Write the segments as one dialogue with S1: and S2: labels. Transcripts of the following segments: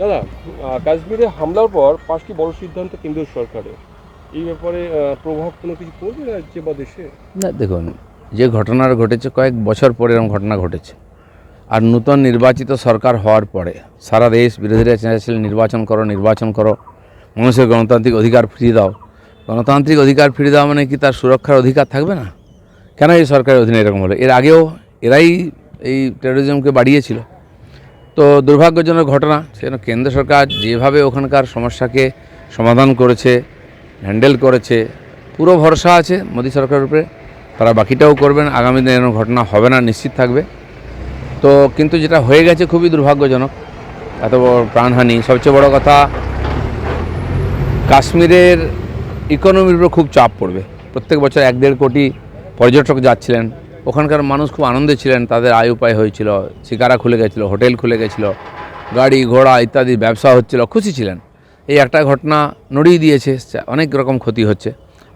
S1: দাদা কাশ্মীরে হামলার পর পাঁচটি বড় সিদ্ধান্ত কেন্দ্রীয় সরকারের? এই ব্যাপারে প্রভাব কোনো কিছু পড়বে রাজ্যে বা দেশে?
S2: না, দেখুন, যে ঘটনার ঘটেছে, কয়েক বছর পরে এরকম ঘটনা ঘটেছে। আর নূতন নির্বাচিত সরকার হওয়ার পরে, সারা দেশ বিরোধীরা চেয়েছিলেন নির্বাচন করো নির্বাচন করো। মানুষের গণতান্ত্রিক অধিকার ফিরিয়ে দাও। গণতান্ত্রিক অধিকার ফিরিয়ে দেওয়া মানে কি তার সুরক্ষার অধিকার থাকবে না? কেন এই সরকারের অধীনে এরকম হলো? এর আগেও এরাই এই টেরোরিজমকে বাড়িয়েছিল। তো দুর্ভাগ্যজনক ঘটনা, সেজন্য কেন্দ্র সরকার যেভাবে ওখানকার সমস্যাকে সমাধান করেছে, হ্যান্ডেল করেছে, পুরো ভরসা আছে মোদী সরকারের উপরে, তারা বাকিটাও করবেন, আগামী দিনে এরকম ঘটনা হবে না, নিশ্চিত থাকবে। তো কিন্তু যেটা হয়ে গেছে খুবই দুর্ভাগ্যজনক, এত বড় প্রাণহানি। সবচেয়ে বড় কথা, কাশ্মীরের ইকোনমির উপর খুব চাপ পড়বে। প্রত্যেক বছর এক দেড় কোটি পর্যটক যাচ্ছিলেন ওখানকার মানুষ খুব আনন্দে ছিলেন তাদের আয় উপায় হয়েছিল শিকারা খুলে গেছিল হোটেল খুলে গেছিল গাড়ি ঘোড়া ইত্যাদি ব্যবসা হচ্ছিল খুশি ছিলেন। এই একটা ঘটনা নড়িয়ে দিয়েছে অনেক রকম ক্ষতি হচ্ছে।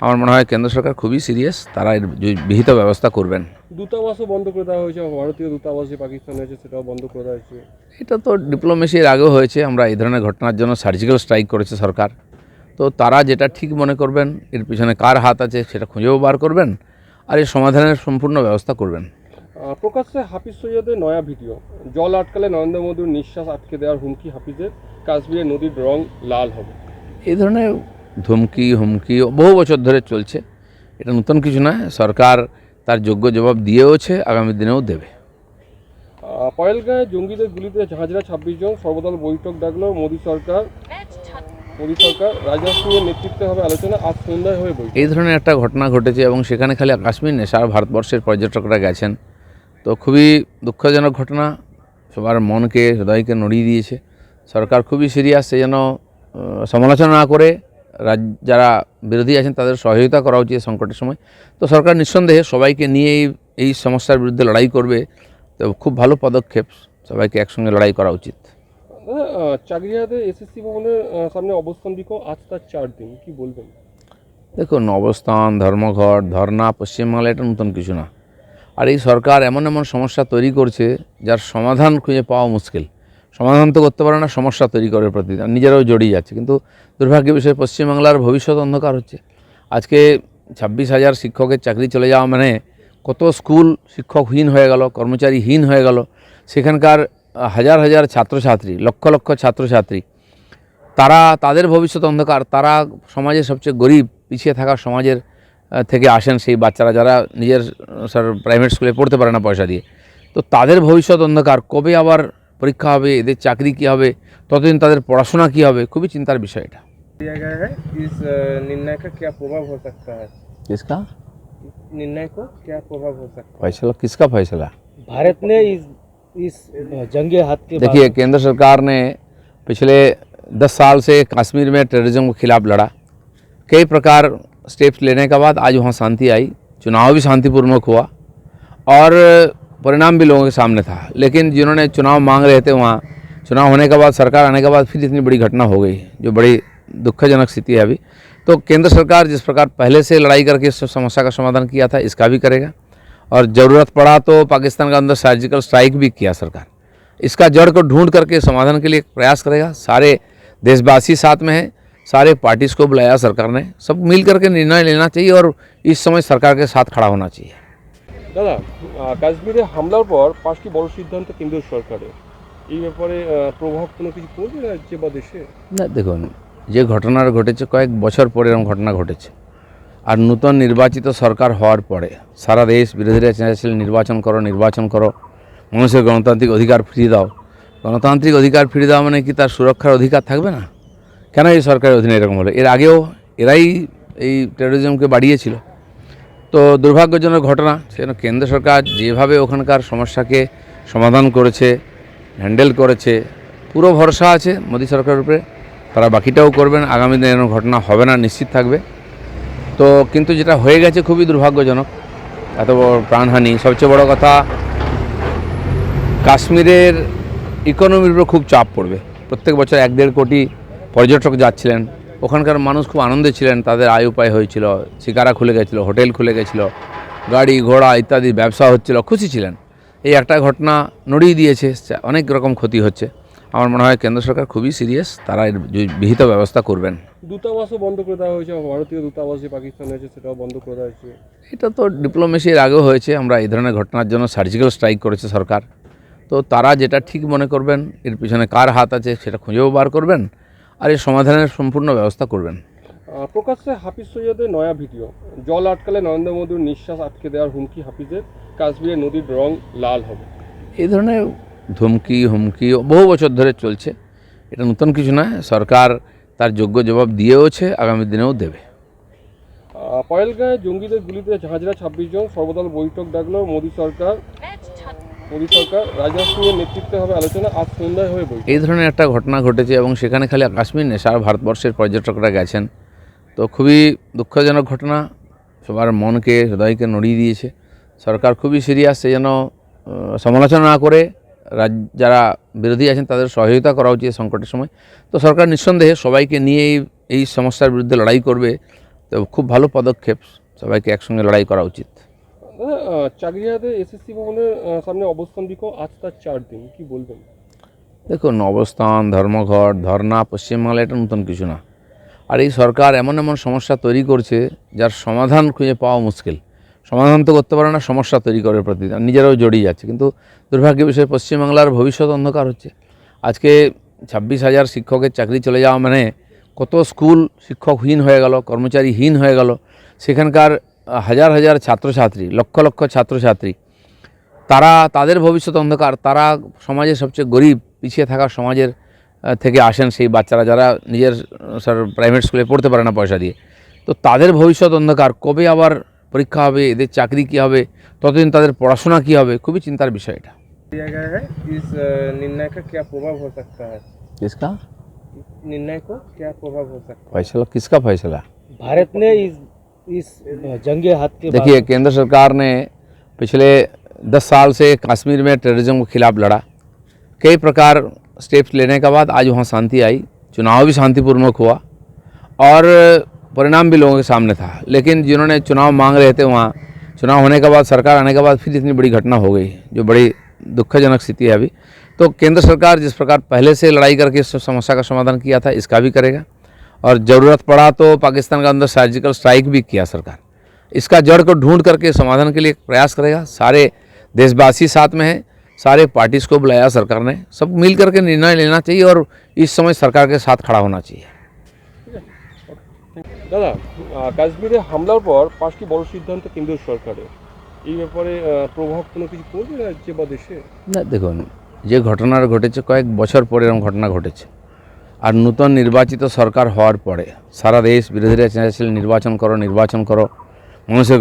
S2: আমার মনে হয় কেন্দ্র সরকার খুবই সিরিয়াস তারা এর বিহিত ব্যবস্থা করবেন।
S1: দূতাবাসও বন্ধ করে দেওয়া হয়েছে ভারতীয় দূতাবাস যে পাকিস্তানে আছে সেটাও বন্ধ করে দেওয়া হয়েছে।
S2: এটা তো ডিপ্লোমেসির আগেও হয়েছে আমরা এই ধরনের ঘটনার জন্য সার্জিক্যাল স্ট্রাইক করেছে সরকার। তো তারা যেটা ঠিক মনে করবেন এর পিছনে কার হাত আছে সেটা খুঁজেও বার করবেন। আর এই সমাধানের সম্পূর্ণ ব্যবস্থা করবেন।
S1: প্রকাশ্যে হাফিজ সৈয়দের নয়া ভিডিও। জল আটকালে নরেন্দ্র মোদীর নিঃশ্বাস আটকে দেওয়ার হুমকি হাফিজের। কাশ্মীরের নদীর রং লাল হবে।
S2: এই ধরনের ধমকি হুমকি বহু বছর ধরে চলছে। এটা নতুন কিছু নয় সরকার তার যোগ্য জবাব দিয়েওছে আগামী দিনেও দেবে।
S1: পয়েলগাঁয়ে জঙ্গিদের গুলিতে হাজরা ছাব্বিশ জন সর্বদল বৈঠক ডাকলো মোদী সরকার
S2: এই ধরনের একটা ঘটনা ঘটেছে এবং সেখানে খালি কাশ্মীর নেই সারা ভারতবর্ষের পর্যটকরা গেছেন। তো খুবই দুঃখজনক ঘটনা, সবার মনকে, হৃদয়কে নড়িয়ে দিয়েছে। সরকার খুবই সিরিয়াস সে যেন সমালোচনা না করে যারা বিরোধী আছেন তাদের সহযোগিতা করা উচিত সংকটের সময়। তো সরকার নিঃসন্দেহে সবাইকে নিয়ে এই সমস্যার বিরুদ্ধে লড়াই করবে। তো খুব ভালো পদক্ষেপ, সবাইকে একসঙ্গে লড়াই করা উচিত।
S1: চাকরিহাতে এসএসসি ভবনের সামনে অবস্থান বিক্ষোভ আজ তার চার দিন, কি বলবেন?
S2: দেখুন, অবস্থান, ধর্মঘট, ধর্না পশ্চিমবাংলা এটা নতুন কিছু না। আর এই সরকার এমন এমন সমস্যা তৈরি করছে, যার সমাধান খুঁজে পাওয়া মুশকিল। সমাধান তো করতে পারে না, সমস্যা তৈরি করে প্রতি নিজেরাও জড়িয়ে যাচ্ছে। কিন্তু দুর্ভাগ্য বিষয়ে পশ্চিমবাংলার ভবিষ্যৎ অন্ধকার হচ্ছে। আজকে ছাব্বিশ হাজার শিক্ষকের চাকরি চলে যাওয়া মানে কত স্কুল শিক্ষকহীন হয়ে গেল, কর্মচারীহীন হয়ে গেল। সেখানকার হাজার হাজার ছাত্রছাত্রী লক্ষ লক্ষ ছাত্রছাত্রী তারা তাদের ভবিষ্যৎ অন্ধকার তারা সমাজের সবচেয়ে গরিব পিছিয়ে থাকা সমাজের আহ, থেকে আসেন সেই বাচ্চারা যারা নিজের আহ, স্যার প্রাইভেট স্কুলে পড়তে পারে না পয়সা দিয়ে তো তাদের ভবিষ্যৎ অন্ধকার কবে আবার পরীক্ষা হবে এদের চাকরি কী হবে ততদিন তাদের পড়াশোনা কী হবে খুবই চিন্তার বিষয় এটা
S1: दिया गया है इस अ, निर्णय का क्या प्रभाव हो सकता है
S2: किसका
S1: निर्णय को क्या प्रभाव हो सकता
S2: फैसला किसका फैसला
S3: है भारत ने इस इस जंगे हाथ के
S2: देखिए, केंद्र सरकार ने पिछले दस साल से कश्मीर में टेररिज्म के खिलाफ लड़ा। कई प्रकार स्टेप्स लेने के बाद आज वहाँ शांति आई। चुनाव भी शांतिपूर्वक हुआ और परिणाम भी लोगों के सामने था। लेकिन जिन्होंने चुनाव मांग रहे थे वहाँ, चुनाव होने के बाद, सरकार आने के बाद फिर इतनी बड़ी घटना हो गई, जो बड़ी दुखजनक स्थिति है अभी। तो केंद्र सरकार जिस प्रकार पहले से लड़ाई करके इस समस्या का समाधान किया था, इसका भी करेगा। और ज़रूरत पड़ा तो पाकिस्तान के अंदर सर्जिकल स्ट्राइक भी किया सरकार इसका जड़ को ढूंढ करके समाधान के लिए प्रयास करेगा सारे देशवासी साथ में हैं सारे पार्टीज को बुलाया सरकार ने सब मिल करके निर्णय लेना चाहिए और इस समय सरकार के साथ खड़ा होना चाहिए
S1: দাদা আহ, কাশ্মীরে হামলার পর পাঁচটি বড় সিদ্ধান্ত কেন্দ্রীয় সরকারের এই ব্যাপারে আহ, প্রভাব কোনো কিছু পড়বে রাজ্যে বা দেশে
S2: না দেখুন যে ঘটনার ঘটেছে কয়েক বছর পরে এরকম ঘটনা ঘটেছে আর নূতন নির্বাচিত সরকার হওয়ার পরে সারা দেশ বিরোধীরা চেয়েছিলেন নির্বাচন করো নির্বাচন করো, মানুষের গণতান্ত্রিক অধিকার ফিরিয়ে দাও। গণতান্ত্রিক অধিকার ফিরিয়ে দেওয়া মানে কি তার সুরক্ষার অধিকার থাকবে না? কেন এই সরকারের অধীনে এরকম হলো? এর আগেও এরাই এই টেরোরিজমকে বাড়িয়েছিল। তো দুর্ভাগ্যজনক ঘটনা, সেজন্য কেন্দ্র সরকার যেভাবে ওখানকার সমস্যাকে সমাধান করেছে, হ্যান্ডেল করেছে, পুরো ভরসা আছে মোদী সরকারের উপরে, তারা বাকিটাও করবেন। আগামী দিনে এরকম ঘটনা হবে না, নিশ্চিত থাকবে। তো কিন্তু যেটা হয়ে গেছে খুবই দুর্ভাগ্যজনক, এত বড় প্রাণহানি। সবচেয়ে বড় কথা, কাশ্মীরের ইকোনমির উপর খুব চাপ পড়বে। প্রত্যেক বছর এক দেড় কোটি পর্যটক যাচ্ছিলেন। ওখানকার মানুষ খুব আনন্দে ছিলেন, তাদের আয় উপায় হয়েছিল, শিকারা খুলে গেছিল, হোটেল খুলে গেছিল, গাড়ি, ঘোড়া ইত্যাদি ব্যবসা হচ্ছিল, খুশি ছিলেন। এই একটা ঘটনা নড়িয়ে দিয়েছে, অনেক রকম ক্ষতি হচ্ছে। আমার মনে হয় কেন্দ্র সরকার খুবই সিরিয়াস তারা এর বিহিত ব্যবস্থা করবেন।
S1: দূতাবাসও বন্ধ করে দেওয়া হয়েছে ভারতীয় দূতাবাস যে পাকিস্তানে আছে সেটাও বন্ধ করে দেওয়া হয়েছে।
S2: এটা তো ডিপ্লোমেসির আগেও হয়েছে আমরা এই ধরনের ঘটনার জন্য সার্জিক্যাল স্ট্রাইক করেছে সরকার। তো তারা যেটা ঠিক মনে করবেন এর পিছনে কার হাত আছে সেটা খুঁজেও বার করবেন আর এর সমাধানের সম্পূর্ণ ব্যবস্থা করবেন।
S1: প্রকাশ্যে হাফিজ সৈয়দের নয়া ভিডিও। জল আটকালে নরেন্দ্র মোদীর নিঃশ্বাস আটকে দেওয়ার হুমকি হাফিজের কাশ্মীরের নদীর রং লাল হবে।
S2: এই ধরনের ধমকি হুমকি বহু বছর ধরে চলছে। এটা নতুন কিছু নয় সরকার তার যোগ্য জবাব দিয়েওছে আগামী দিনেও দেবে।
S1: পয়েলগাঁয়ে জঙ্গিদের গুলিতে হাজরা ছাব্বিশ জন সর্বদল বৈঠক ডাকলো মোদী সরকার। মোদী সরকার রাজনাথ সিংয়ের নেতৃত্বে হবে আলোচনা আজ সন্ধ্যায় হবে বৈঠক।
S2: এই ধরনের একটা ঘটনা ঘটেছে এবং সেখানে খালি কাশ্মীর নেই সারা ভারতবর্ষের পর্যটকরা গেছেন। তো খুবই দুঃখজনক ঘটনা সবার মনকে হৃদয়কে নড়িয়ে দিয়েছে। সরকার খুবই সিরিয়াস জন্য আহ, সমালোচনা না করে রাজ যারা বিরোধী আছেন তাদের সহযোগিতা করা উচিত সংকটের সময়। তো সরকার নিঃসন্দেহে সবাইকে নিয়ে এই এই সমস্যার বিরুদ্ধে লড়াই করবে। তো খুব ভালো পদক্ষেপ সবাইকে একসঙ্গে লড়াই করা উচিত।
S1: এসএসসি ভবনের সামনে অবস্থান বিক্ষোভ আজ তার চার দিন। কি বলবেন?
S2: দেখুন অবস্থান ধর্মঘট ধর্না পশ্চিমবাংলা এটা নতুন কিছু না। আর এই সরকার এমন এমন সমস্যা তৈরি করছে যার সমাধান খুঁজে পাওয়া মুশকিল। সমাধান তো করতে পারে না, সমস্যা তৈরি করে প্রতি নিজেরাও জড়িয়ে যাচ্ছে। কিন্তু দুর্ভাগ্য বিষয়ে পশ্চিমবাংলার ভবিষ্যৎ অন্ধকার হচ্ছে। আজকে ছাব্বিশ হাজার শিক্ষকের চাকরি চলে যাওয়া মানে কত স্কুল শিক্ষকহীন হয়ে গেল, কর্মচারীহীন হয়ে গেল। সেখানকার হাজার হাজার ছাত্রছাত্রী, লক্ষ লক্ষ ছাত্রছাত্রী, তারা তাদের ভবিষ্যৎ অন্ধকার, তারা সমাজের সবচেয়ে গরিব, পিছিয়ে থাকা সমাজের থেকে আসেন সেই বাচ্চারা যারা নিজের স্যার প্রাইভেট স্কুলে পড়তে পারে না পয়সা দিয়ে। তো তাদের ভবিষ্যৎ অন্ধকার, কবে আবার পরীক্ষা হবে এদের চাকরি কী হবে ততদিন তাদের পড়াশোনা কী হবে খুবই চিন্তার বিষয় এটা
S1: दिया गया है इस अ, निर्णय का क्या प्रभाव हो सकता है
S2: किसका
S1: निर्णय को क्या प्रभाव हो सकता
S2: फैसला किसका फैसला
S3: भारत ने इस इस जंगे हाथ के बाद
S2: देखिए केंद्र सरकार ने पिछले दस साल से कश्मीर में टेररिज्म के खिलाफ लड़ा कई प्रकार स्टेप्स लेने के बाद आज वहाँ शांति आई चुनाव भी शांतिपूर्वक हुआ और परिणाम भी लोगों के सामने था। लेकिन जिन्होंने चुनाव मांग रहे थे वहाँ, चुनाव होने के बाद, सरकार आने के बाद फिर इतनी बड़ी घटना हो गई, जो बड़ी दुखजनक स्थिति है अभी। तो केंद्र सरकार जिस प्रकार पहले से लड़ाई करके इस समस्या का समाधान किया था, इसका भी करेगा। और ज़रूरत पड़ा तो पाकिस्तान के अंदर सर्जिकल स्ट्राइक भी किया सरकार। इसका जड़ को ढूंढ करके समाधान के लिए प्रयास करेगा। सारे देशवासी साथ में हैं, सारे पार्टीज़ को बुलाया सरकार ने। सब मिल करके निर्णय लेना चाहिए और इस समय सरकार के साथ खड़ा होना चाहिए।
S1: দাদা কাশ্মীরে হামলার পর পাঁচটি বড় সিদ্ধান্ত কেন্দ্রীয় সরকারের। এই ব্যাপারে প্রভাব কোনো কিছু পড়বে রাজ্যে বা দেশে?
S2: না, দেখুন, যে ঘটনার ঘটেছে, কয়েক বছর পরে এরকম ঘটনা ঘটেছে। আর নূতন নির্বাচিত সরকার হওয়ার পরে, সারা দেশ বিরোধীরা চেয়েছিল নির্বাচন করো নির্বাচন করো মানুষের